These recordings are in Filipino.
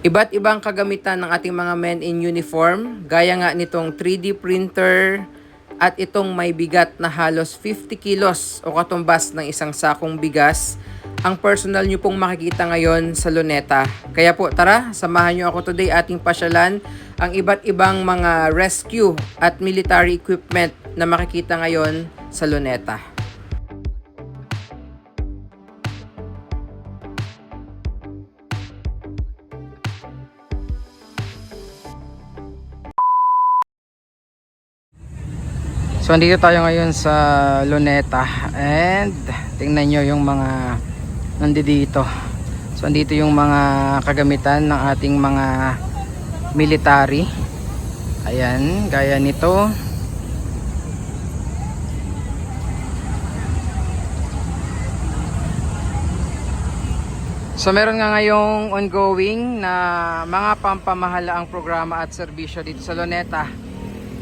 Iba't ibang kagamitan ng ating mga men in uniform, gaya nga nitong 3D printer at itong may bigat na halos 50 kilos o katumbas ng isang sakong bigas, ang personal nyo pong makikita ngayon sa Luneta. Kaya po tara, samahan nyo ako today ating pasyalan ang iba't ibang mga rescue at military equipment na makikita ngayon sa Luneta. So, andito tayo ngayon sa Luneta and tingnan nyo yung mga nandito. So, andito yung mga kagamitan ng ating mga military. Ayan, gaya nito. So meron nga ngayong ongoing na mga pampamahalaang programa at serbisyo dito sa Luneta.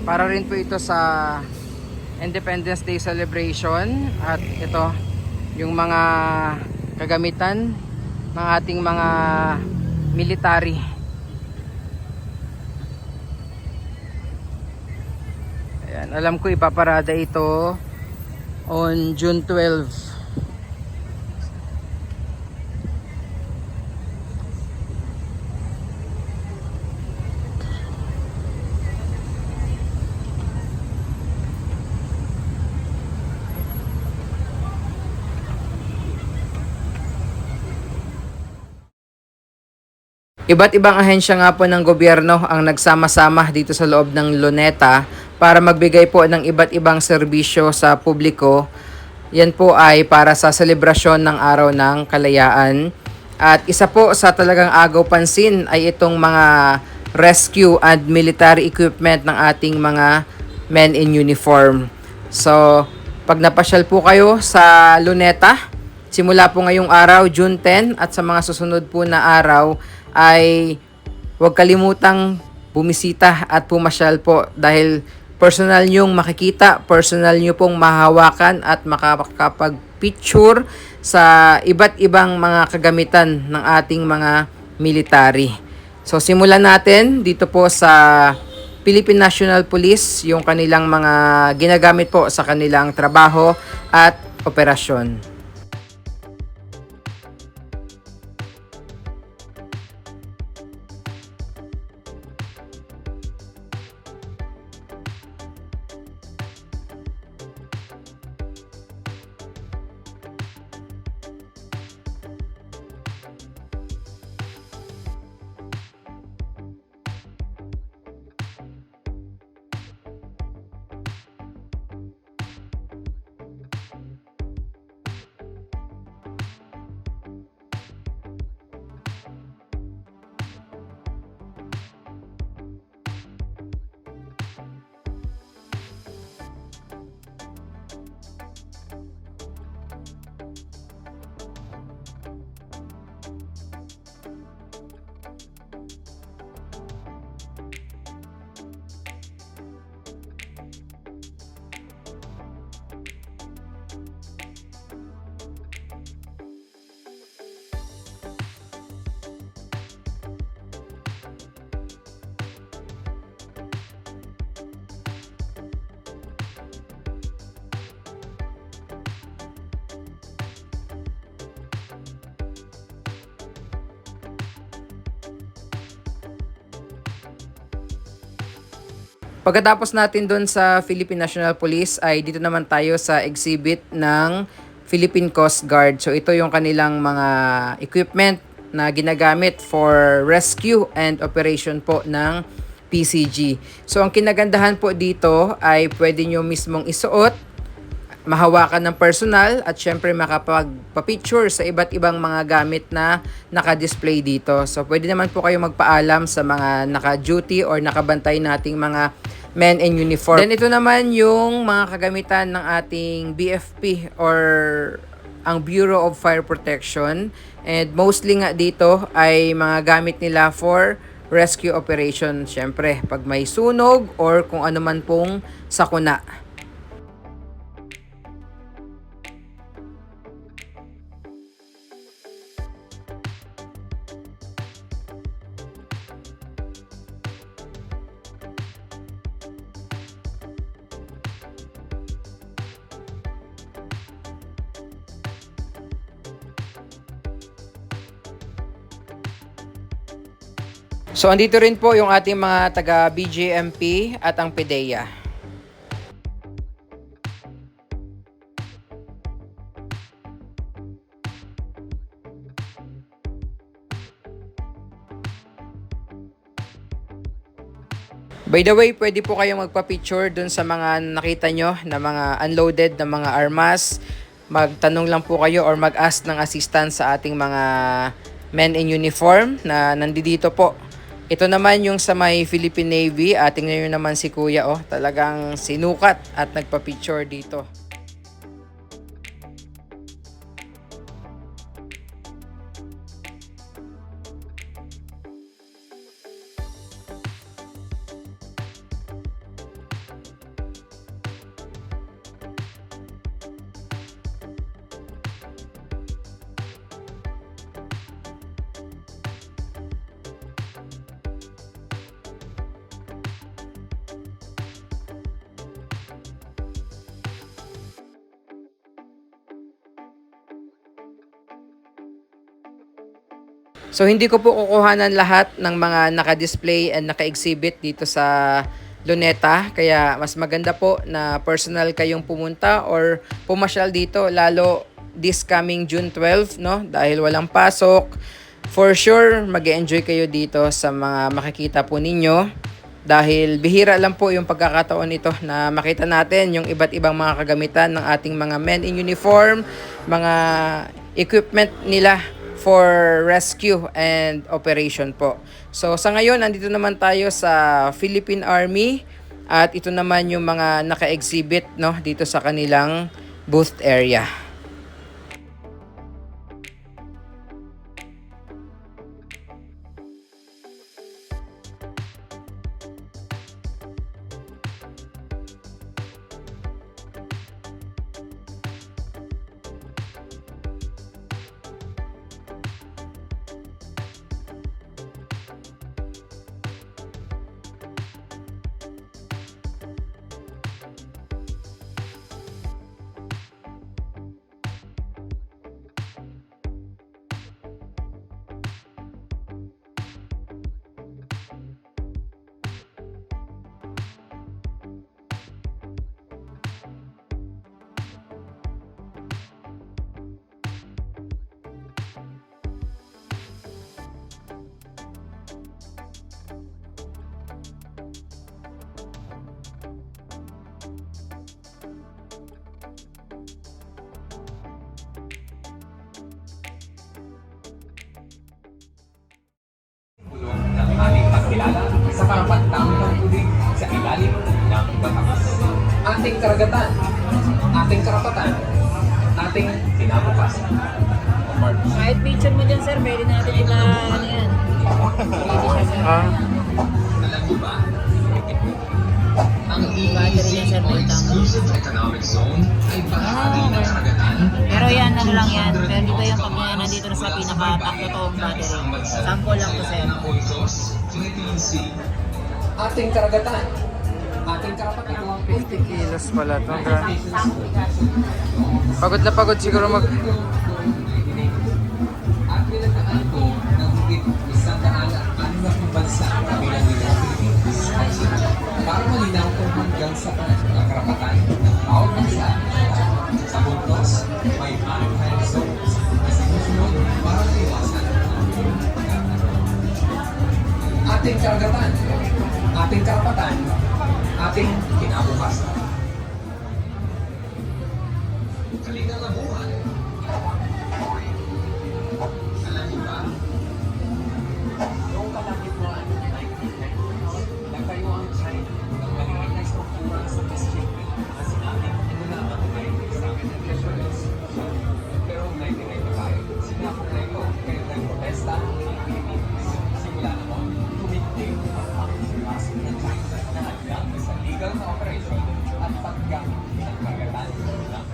Para rin po ito sa Independence Day celebration at ito yung mga kagamitan ng ating mga military. Ayan, alam ko ipaparada ito on June 12. Iba't ibang ahensya nga po ng gobyerno ang nagsama-sama dito sa loob ng Luneta para magbigay po ng iba't ibang serbisyo sa publiko. Yan po ay para sa selebrasyon ng Araw ng Kalayaan. At isa po sa talagang agaw pansin ay itong mga rescue and military equipment ng ating mga men in uniform. So, pag napasyal po kayo sa Luneta, simula po ngayong araw, June 10, at sa mga susunod po na araw, ay huwag kalimutang bumisita at pumasyal po dahil personal nyong makikita, personal nyo pong mahawakan at makakapag-picture sa iba't ibang mga kagamitan ng ating mga military. So simulan natin dito po sa Philippine National Police yung kanilang mga ginagamit po sa kanilang trabaho at operasyon. Pagkatapos natin doon sa Philippine National Police ay dito naman tayo sa exhibit ng Philippine Coast Guard. So ito yung kanilang mga equipment na ginagamit for rescue and operation po ng PCG. So ang kinagandahan po dito ay pwede nyo mismong isuot, mahawakan ng personal at syempre makapagpa-picture sa iba't ibang mga gamit na naka-display dito. So pwede naman po kayo magpaalam sa mga naka-duty or nakabantay nating mga men in uniform. Then ito naman yung mga kagamitan ng ating BFP or ang Bureau of Fire Protection. And mostly nga dito ay mga gamit nila for rescue operation. Syempre, pag may sunog or kung ano man pong sakuna. So andito rin po yung ating mga taga BJMP at ang PDEA. By the way, pwede po kayong magpa-picture dun sa mga nakita nyo na mga unloaded na mga armas. Magtanong lang po kayo or mag-ask ng assistance sa ating mga men in uniform na nandito po. Ito naman yung sa may Philippine Navy. Ating ngayon naman si Kuya oh, talagang sinukat at nagpa-picture dito. So hindi ko po kukuhanan lahat ng mga naka-display and naka-exhibit dito sa Luneta. Kaya mas maganda po na personal kayong pumunta or pumasyal dito lalo this coming June 12, no? Dahil walang pasok. For sure, mag enjoy kayo dito sa mga makikita po ninyo. Dahil bihira lang po yung pagkakataon nito na makita natin yung iba't ibang mga kagamitan ng ating mga men in uniform, mga equipment nila for rescue and operation po. So sa ngayon, nandito naman tayo sa Philippine Army at ito naman yung mga naka-exhibit no, dito sa kanilang booth area. Pagkilala sa kapantang ng tubig sa ilalim ng batas. Ating karagatan, ating karapatan, ating kinabukasan. Kahit picture mo dyan, sir, pwede natin iba, ano yan. Ah, Alam niyo ba, ang Battery yan, sir. Exclusive Economic Zone ay bahagi ng karagatan Pero yan, ano lang yan. Pero di ba yung pag na- nandito na sa pinaka-totoong battery? Sample lang to, sir. Ating karagatan, ating karapatan. 50 kilos pala to. Pagod na pagod siguro mag... sa legal na operation at paggamit ng karagatan ng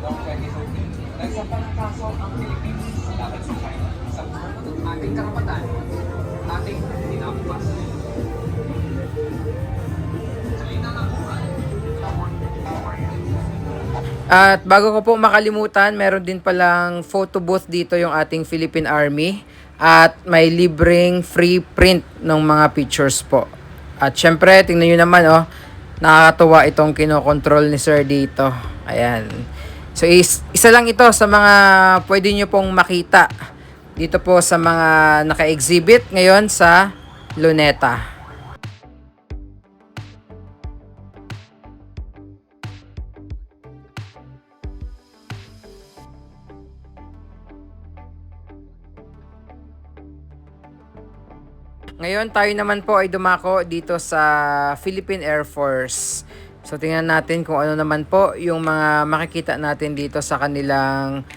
Noong 2013, nagsampa ng kaso ang Pilipinas laban sa China sa ng ating karapatan, ating ng buhay. At bago ko po makalimutan, meron din palang photo booth dito yung ating Philippine Army. at may libreng free print ng mga pictures po. At syempre, tingnan nyo naman oh, nakakatuwa itong kinokontrol ni Sir dito. Ayan. So is, isa lang ito sa mga pwede nyo pong makita dito po sa mga naka-exhibit ngayon sa Luneta. Ngayon tayo naman po ay dumako dito sa Philippine Air Force. So tingnan natin kung ano naman po yung mga makikita natin dito sa kanilang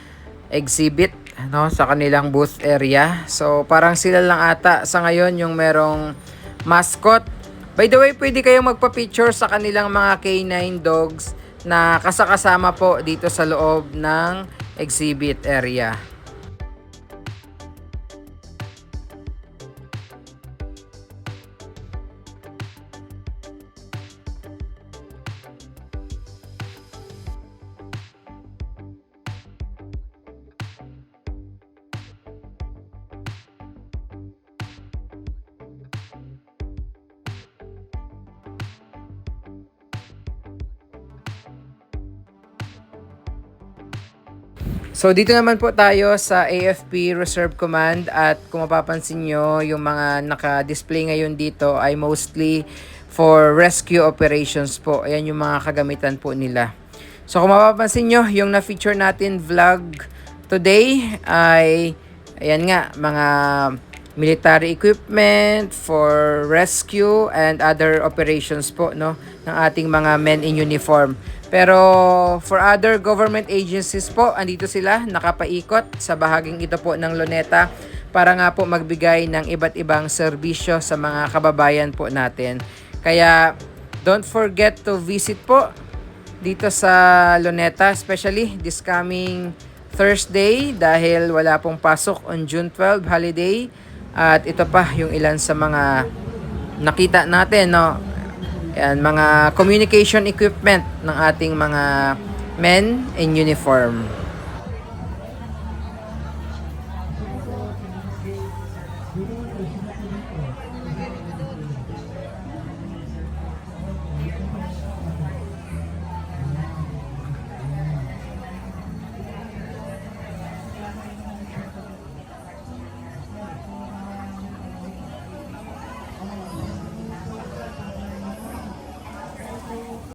exhibit, no, sa kanilang booth area. So parang sila lang ata sa ngayon yung merong mascot. By the way, pwede kayong magpa-picture sa kanilang mga canine dogs na kasakasama po dito sa loob ng exhibit area. So dito naman po tayo sa AFP Reserve Command at kung mapapansin nyo, yung mga naka-display ngayon dito ay mostly for rescue operations po. Ayan yung mga kagamitan po nila. So kung mapapansin nyo, yung na-feature natin vlog today ay ayan nga, mga military equipment for rescue and other operations po no ng ating mga men in uniform. Pero for other government agencies po, andito sila nakapaikot sa bahaging ito po ng Luneta para nga po magbigay ng iba't ibang serbisyo sa mga kababayan po natin. Kaya don't forget to visit po dito sa Luneta, especially this coming Thursday dahil wala pong pasok on June 12 holiday at ito pa yung ilan sa mga nakita natin no Yan, mga communication equipment ng ating mga men in uniform.